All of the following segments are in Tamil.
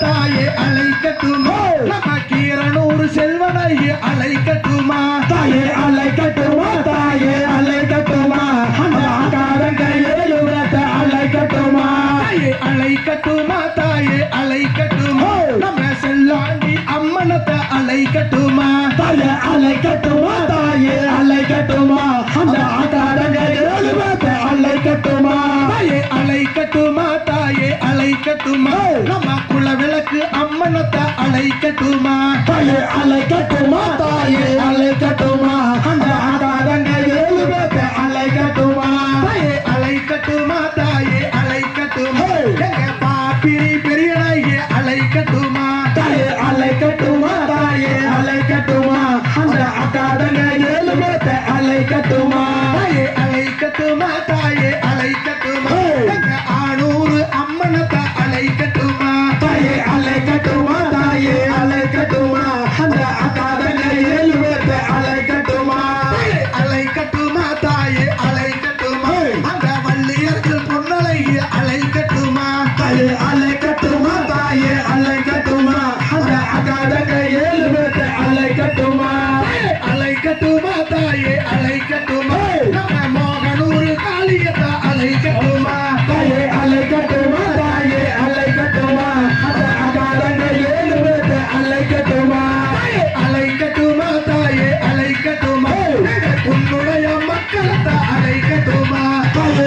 தாயே அழைக்கட்டுமா நம்ம கீரனூர் செல்வனையே அழைக்கட்டுமா தாயே அழைக்கட்டுமா தாயே அழைக்கட்டுமா அழைக்கட்டுமா தாயே அழைக்கட்டுமா தாயே அழைக்கட்டுமா நம்ம செல்லாண்டி அம்மனத்தை அழைக்கட்டுமா தாயே அழைக்கட்டுமா தாயே அழைக்கட்டுமா அந்த மனத்தை அழைக்கட்டுமா? தாயே அழைக்கட்டுமா தாயே? அழைக்கட்டுமா? அந்த ஆதாரங்க ஏழு பேத்தை அழைக்கட்டுமா? தாயே. அழைக்கட்டுமா தாயே? அழைக்கட்டுமா? எங்க பாப்பிரி பெரியனாயே அழைக்கட்டுமா? தாயே அழைக்கட்டுமா தாயே? அழைக்கட்டுமா? அந்த ஆதாரங்க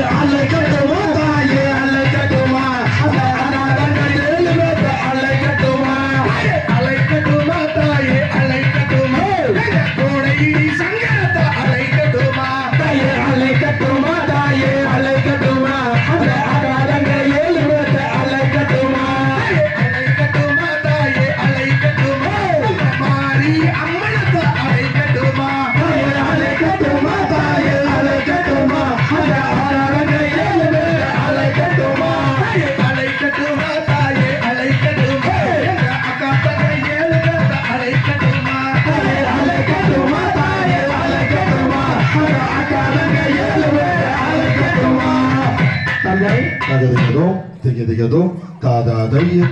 I'm gonna. যায় তাদের কেন থেকে কেন দাদা দাঁড়িয়ে